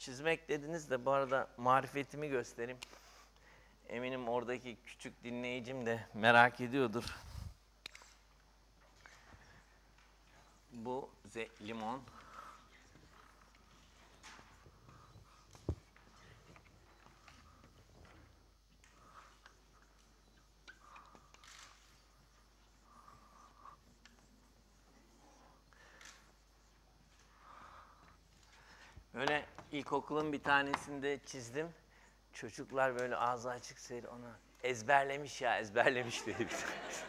Çizmek dediniz de bu arada marifetimi göstereyim. Eminim oradaki küçük dinleyicim de merak ediyordur. Bu limon. Öyle ilkokulun bir tanesinde çizdim. Çocuklar böyle ağzı açık seyir ona ezberlemiş ya ezberlemiş dedi bir tanesi.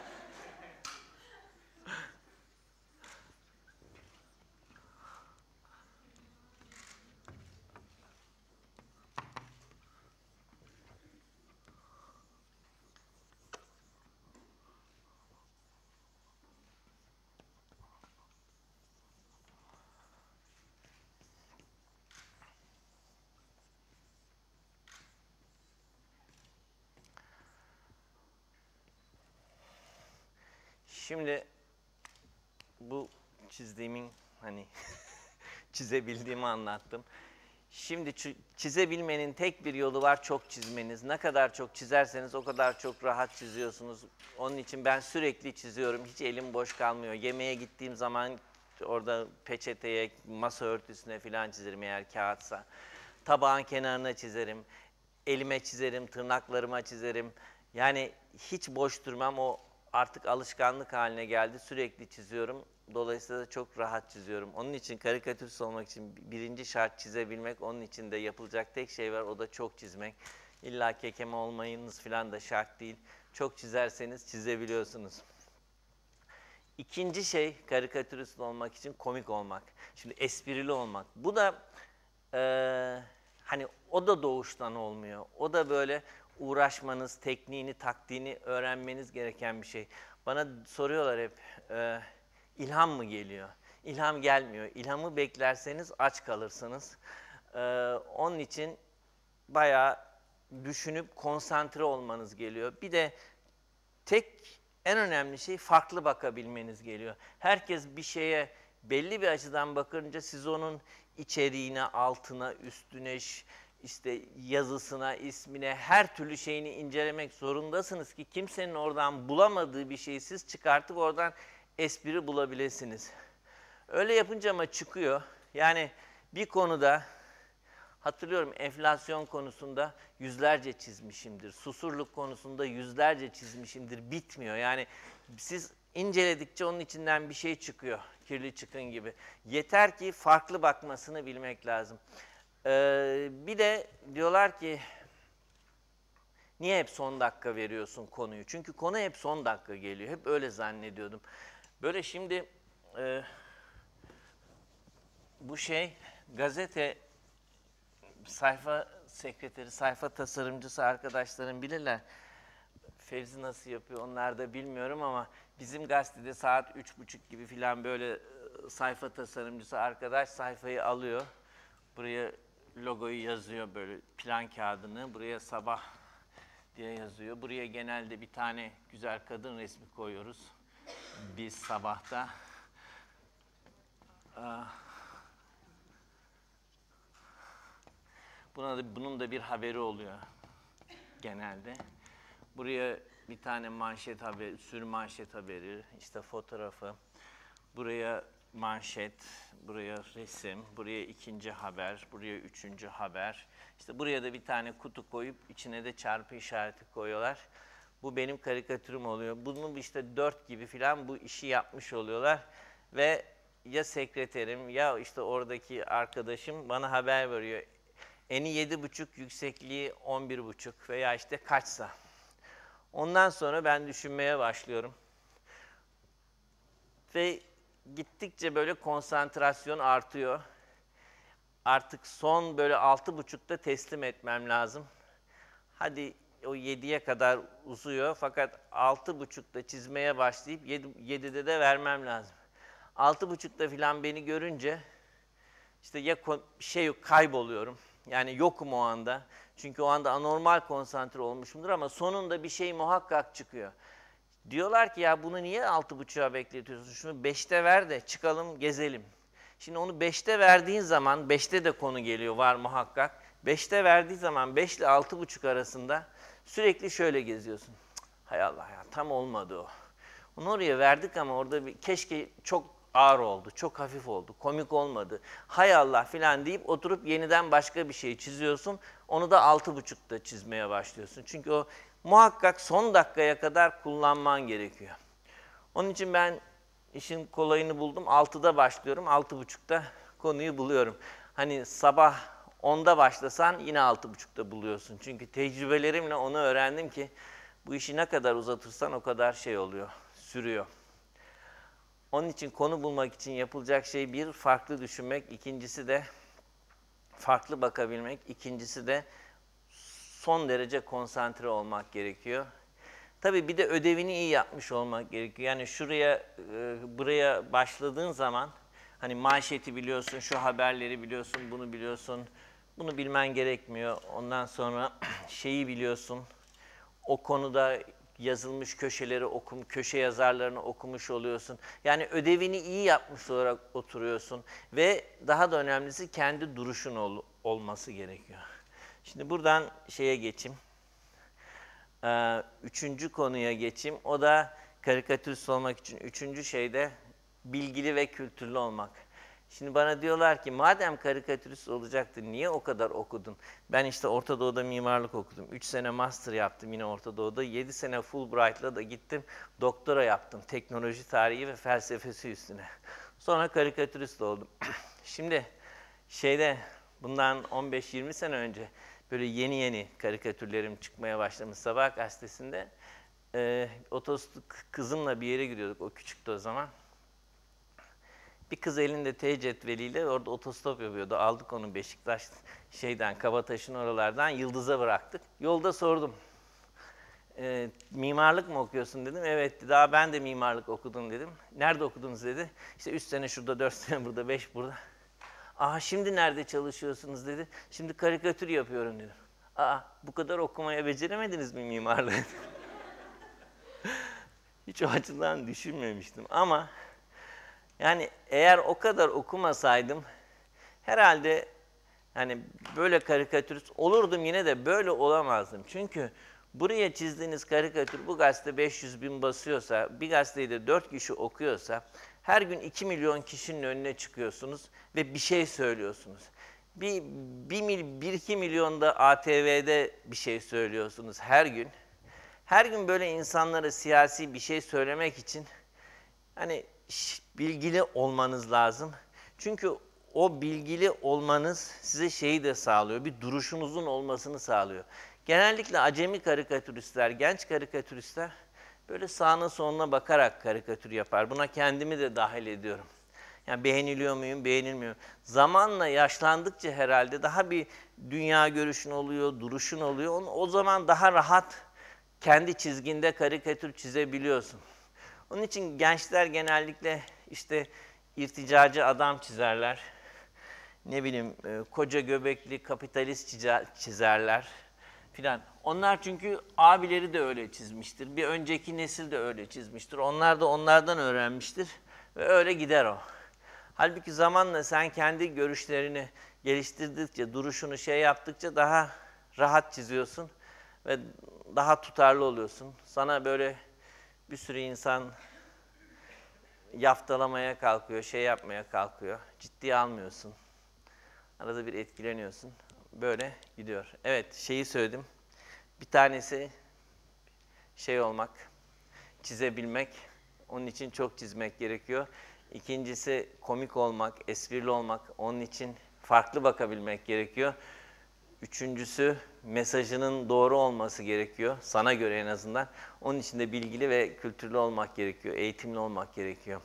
Şimdi bu çizdiğimin hani çizebildiğimi anlattım. Şimdi çi- çizebilmenin tek bir yolu var çok çizmeniz. Ne kadar çok çizerseniz o kadar çok rahat çiziyorsunuz. Onun için ben sürekli çiziyorum. Hiç elim boş kalmıyor. Yemeğe gittiğim zaman orada peçeteye, masa örtüsüne falan çizerim eğer kağıtsa. Tabağın kenarına çizerim. Elime çizerim, tırnaklarıma çizerim. Yani hiç boş durmam. O artık alışkanlık haline geldi. Sürekli çiziyorum. Dolayısıyla da çok rahat çiziyorum. Onun için karikatürist olmak için birinci şart çizebilmek. Onun için de yapılacak tek şey var. O da çok çizmek. İlla kekeme olmayınız falan da şart değil. Çok çizerseniz çizebiliyorsunuz. İkinci şey karikatürist olmak için komik olmak. Şimdi esprili olmak. Bu da eee, hani o da doğuştan olmuyor. O da böyle uğraşmanız, tekniğini, taktiğini öğrenmeniz gereken bir şey. Bana soruyorlar hep, eee, ilham mı geliyor? İlham gelmiyor. İlhamı beklerseniz aç kalırsınız. Eee, onun için bayağı düşünüp konsantre olmanız geliyor. Bir de tek en önemli şey farklı bakabilmeniz geliyor. Herkes bir şeye belli bir açıdan bakınca siz onun içeriğine, altına, üstüne, işte yazısına, ismine, her türlü şeyini incelemek zorundasınız ki kimsenin oradan bulamadığı bir şeyi siz çıkartıp oradan espri bulabilirsiniz. Öyle yapınca ama çıkıyor. Yani bir konuda Hatırlıyorum enflasyon konusunda yüzlerce çizmişimdir. Susurluk konusunda yüzlerce çizmişimdir. Bitmiyor. Yani siz inceledikçe onun içinden bir şey çıkıyor. Kirli çıkın gibi. Yeter ki farklı bakmasını bilmek lazım. Ee, bir de diyorlar ki niye hep son dakika veriyorsun konuyu? Çünkü konu hep son dakika geliyor. Hep öyle zannediyordum. Böyle şimdi e, bu şey gazete sayfa sekreteri, sayfa tasarımcısı arkadaşlarım bilirler. Fevzi nasıl yapıyor onlar da bilmiyorum ama bizim gazetede saat üç buçuk gibi filan böyle sayfa tasarımcısı arkadaş sayfayı alıyor. Buraya logoyu yazıyor böyle plan kağıdını. Buraya sabah diye yazıyor. Buraya genelde bir tane güzel kadın resmi koyuyoruz. Biz sabahta. Aa, Buna da, bunun da bir haberi oluyor genelde. Buraya bir tane manşet haberi, sür manşet haberi, işte fotoğrafı. Buraya manşet, buraya resim, buraya ikinci haber, buraya üçüncü haber. İşte buraya da bir tane kutu koyup içine de çarpı işareti koyuyorlar. Bu benim karikatürüm oluyor. Bunun işte dört gibi filan bu işi yapmış oluyorlar. Ve ya sekreterim ya işte oradaki arkadaşım bana haber veriyor. Eni yedi buçuk, yüksekliği on bir buçuk veya işte kaçsa. Ondan sonra ben düşünmeye başlıyorum. Ve gittikçe böyle konsantrasyon artıyor. Artık son böyle altı buçukta teslim etmem lazım. Hadi o yediye kadar uzuyor fakat altı buçukta çizmeye başlayıp yedi, yedide de vermem lazım. Altı buçukta filan beni görünce işte ya şey kayboluyorum. Yani yokum o anda. Çünkü o anda anormal konsantre olmuşumdur ama sonunda bir şey muhakkak çıkıyor. Diyorlar ki ya bunu niye altı buçuğa bekletiyorsun? Şunu beşte ver de çıkalım gezelim. Şimdi onu 5'te verdiğin zaman, 5'te de konu geliyor var muhakkak. 5'te verdiği zaman 5 ile 6,5 arasında sürekli şöyle geziyorsun. Hay Allah ya tam olmadı o. Onu oraya verdik ama orada bir, keşke çok ağır oldu, çok hafif oldu, komik olmadı. Hay Allah filan deyip oturup yeniden başka bir şey çiziyorsun. Onu da altı buçukta çizmeye başlıyorsun. Çünkü o muhakkak son dakikaya kadar kullanman gerekiyor. Onun için ben işin kolayını buldum. 6'da başlıyorum. 6.30'da konuyu buluyorum. Hani sabah 10'da başlasan yine 6.30'da buluyorsun. Çünkü tecrübelerimle onu öğrendim ki bu işi ne kadar uzatırsan o kadar şey oluyor, sürüyor. Onun için konu bulmak için yapılacak şey bir farklı düşünmek, ikincisi de farklı bakabilmek, ikincisi de son derece konsantre olmak gerekiyor. Tabii bir de ödevini iyi yapmış olmak gerekiyor. Yani şuraya, e, buraya başladığın zaman hani manşeti biliyorsun, şu haberleri biliyorsun, bunu biliyorsun. Bunu bilmen gerekmiyor. Ondan sonra şeyi biliyorsun. O konuda yazılmış köşeleri okum, köşe yazarlarını okumuş oluyorsun. Yani ödevini iyi yapmış olarak oturuyorsun ve daha da önemlisi kendi duruşun ol- olması gerekiyor. Şimdi buradan şeye geçeyim. Ee, üçüncü konuya geçeyim. O da karikatürist olmak için üçüncü şey de bilgili ve kültürlü olmak. Şimdi bana diyorlar ki madem karikatürist olacaktın niye o kadar okudun? Ben işte Orta Doğu'da mimarlık okudum. 3 sene master yaptım yine Orta Doğu'da. 7 sene Fulbright'la da gittim. Doktora yaptım. Teknoloji tarihi ve felsefesi üstüne. Sonra karikatürist oldum. Şimdi şeyde bundan 15-20 sene önce böyle yeni yeni karikatürlerim çıkmaya başlamış Sabah gazetesinde. Ee, otostop kızımla bir yere gidiyorduk. O küçüktü o zaman. Bir kız elinde T cetveliyle orada otostop yapıyordu. Aldık onu Beşiktaş şeyden, Kabataş'ın oralardan Yıldız'a bıraktık. Yolda sordum. "E, mimarlık mı okuyorsun dedim. Evet. Aa, ben de mimarlık okudum dedim. Nerede okudunuz dedi. İşte 3 sene şurada, 4 sene burada, 5 burada. Aa şimdi nerede çalışıyorsunuz dedi. Şimdi karikatür yapıyorum dedim. Aa bu kadar okumaya beceremediniz mi mimarlığı? Hiç o açıdan düşünmemiştim ama yani eğer o kadar okumasaydım herhalde yani böyle karikatürist olurdum yine de böyle olamazdım. Çünkü buraya çizdiğiniz karikatür bu gazete 500 bin basıyorsa, bir gazeteyi de 4 kişi okuyorsa her gün 2 milyon kişinin önüne çıkıyorsunuz ve bir şey söylüyorsunuz. Bir, bir, mil, bir iki milyonda ATV'de bir şey söylüyorsunuz her gün. Her gün böyle insanlara siyasi bir şey söylemek için hani bilgili olmanız lazım. Çünkü o bilgili olmanız size şeyi de sağlıyor, bir duruşunuzun olmasını sağlıyor. Genellikle acemi karikatüristler, genç karikatüristler böyle sağına soluna bakarak karikatür yapar. Buna kendimi de dahil ediyorum. Yani beğeniliyor muyum, beğenilmiyor. Zamanla yaşlandıkça herhalde daha bir dünya görüşün oluyor, duruşun oluyor. Onu- O zaman daha rahat kendi çizginde karikatür çizebiliyorsun. Onun için gençler genellikle işte irticacı adam çizerler. Ne bileyim e, koca göbekli kapitalist çize- çizerler filan. Onlar çünkü abileri de öyle çizmiştir. Bir önceki nesil de öyle çizmiştir. Onlar da onlardan öğrenmiştir ve öyle gider o. Halbuki zamanla sen kendi görüşlerini geliştirdikçe, duruşunu şey yaptıkça daha rahat çiziyorsun ve daha tutarlı oluyorsun. Sana böyle bir sürü insan yaftalamaya kalkıyor, şey yapmaya kalkıyor. Ciddiye almıyorsun. Arada bir etkileniyorsun. Böyle gidiyor. Evet, şeyi söyledim. Bir tanesi şey olmak, çizebilmek. Onun için çok çizmek gerekiyor. İkincisi komik olmak, esprili olmak. Onun için farklı bakabilmek gerekiyor. Üçüncüsü mesajının doğru olması gerekiyor. Sana göre en azından. Onun için de bilgili ve kültürlü olmak gerekiyor. Eğitimli olmak gerekiyor.